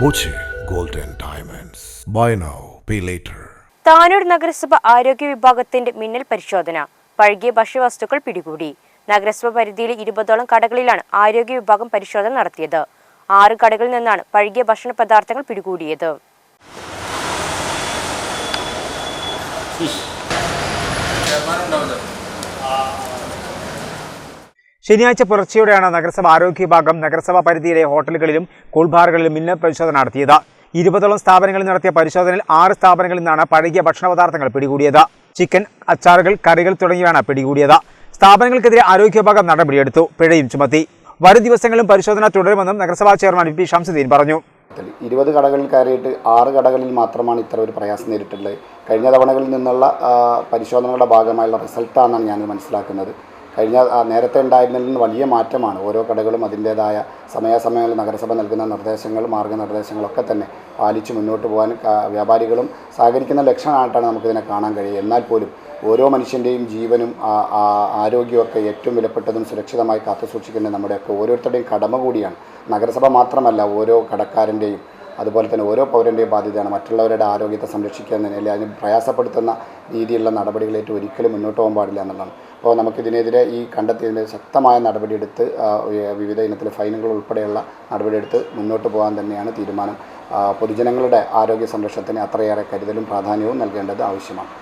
Boche Golden Diamonds. Buy now, pay later. Tanur നഗരസഭ ആരോഗ്യ വിഭാഗത്തിന്റെ മിന്നൽ പരിശോധന. പഴകിയ ഭക്ഷ്യവസ്തുക്കൾ പിടികൂടി. നഗരസഭ പരിധിയിലെ ഇരുപതോളം കടകളിലാണ് ആരോഗ്യ വിഭാഗം പരിശോധന നടത്തിയത്. ആറ് കടകളിൽ നിന്നാണ് പഴകിയ ഭക്ഷണ പദാർത്ഥങ്ങൾ പിടികൂടിയത്. ശനിയാഴ്ച പുലർച്ചെയോടെയാണ് നഗരസഭ ആരോഗ്യ വിഭാഗം നഗരസഭാ പരിധിയിലെ ഹോട്ടലുകളിലും കൂൾബാറുകളിലും മിന്നൽ പരിശോധന നടത്തിയത്. ഇരുപതോളം സ്ഥാപനങ്ങളിൽ നടത്തിയ പരിശോധനയിൽ ആറ് സ്ഥാപനങ്ങളിൽ നിന്നാണ് പഴകിയ ഭക്ഷണ പദാർത്ഥങ്ങൾ പിടികൂടിയത്. ചിക്കൻ അച്ചാറുകൾ കറികൾ തുടങ്ങിയവയാണ് പിടികൂടിയത്. സ്ഥാപനങ്ങൾക്കെതിരെ ആരോഗ്യ വിഭാഗം നടപടിയെടുത്തു. പിഴയും ചുമത്തി. വരും ദിവസങ്ങളിലും പരിശോധന തുടരുമെന്നും നഗരസഭാ ചെയർമാൻ വി പി ഷംസുദ്ദീൻ പറഞ്ഞു. ഇരുപത് കടകളിൽ കയറിയിട്ട് ആറ് കടകളിൽ മാത്രമാണ് ഇത്ര ഒരു പ്രയാസം നേരിട്ടുള്ളത്. കഴിഞ്ഞ തവണകളിൽ നിന്നുള്ള പരിശോധനകളുടെ ഭാഗമായുള്ള റിസൾട്ടാണെന്നാണ് ഞാൻ മനസ്സിലാക്കുന്നത്. കഴിഞ്ഞ നേരത്തെ ഉണ്ടായിരുന്നതിൽ നിന്ന് വലിയ മാറ്റമാണ് ഓരോ കടകളും അതിന്റേതായ സമയാസമയങ്ങളിൽ നഗരസഭ നൽകുന്ന നിർദ്ദേശങ്ങൾ മാർഗനിർദ്ദേശങ്ങളൊക്കെ തന്നെ പാലിച്ച് മുന്നോട്ട് പോകാൻ വ്യാപാരികളും സഹകരിക്കുന്ന ലക്ഷണമായിട്ടാണ് നമുക്കിതിനെ കാണാൻ കഴിയുക. എന്നാൽ പോലും ഓരോ മനുഷ്യന്റെയും ജീവനും ആരോഗ്യമൊക്കെ ഏറ്റവും വിലപ്പെട്ടതും സുരക്ഷിതമായി കാത്തു സൂക്ഷിക്കേണ്ടത് നമ്മുടെയൊക്കെ ഓരോരുത്തരുടെയും കടമ കൂടിയാണ്. നഗരസഭ മാത്രമല്ല ഓരോ കടക്കാരന്റെയും അതുപോലെ തന്നെ ഓരോ പൗരന്റെയും ബാധ്യതയാണ് മറ്റുള്ളവരുടെ ആരോഗ്യത്തെ സംരക്ഷിക്കുക എന്ന നിലയിൽ അതിന് പ്രയാസപ്പെടുത്തുന്ന രീതിയിലുള്ള നടപടികളേറ്റ് ഒരിക്കലും മുന്നോട്ട് പോകാൻ പാടില്ല എന്നുള്ളതാണ്. അപ്പോൾ നമുക്കിതിനെതിരെ ഈ കണ്ടെത്തിയതിന് ശക്തമായ നടപടിയെടുത്ത് വിവിധ ഇനത്തിൽ ഫൈനുകൾ ഉൾപ്പെടെയുള്ള നടപടിയെടുത്ത് മുന്നോട്ട് പോകാൻ തന്നെയാണ് തീരുമാനം. പൊതുജനങ്ങളുടെ ആരോഗ്യ സംരക്ഷണത്തിന് അത്രയേറെ കരുതലും പ്രാധാന്യവും നൽകേണ്ടത് ആവശ്യമാണ്.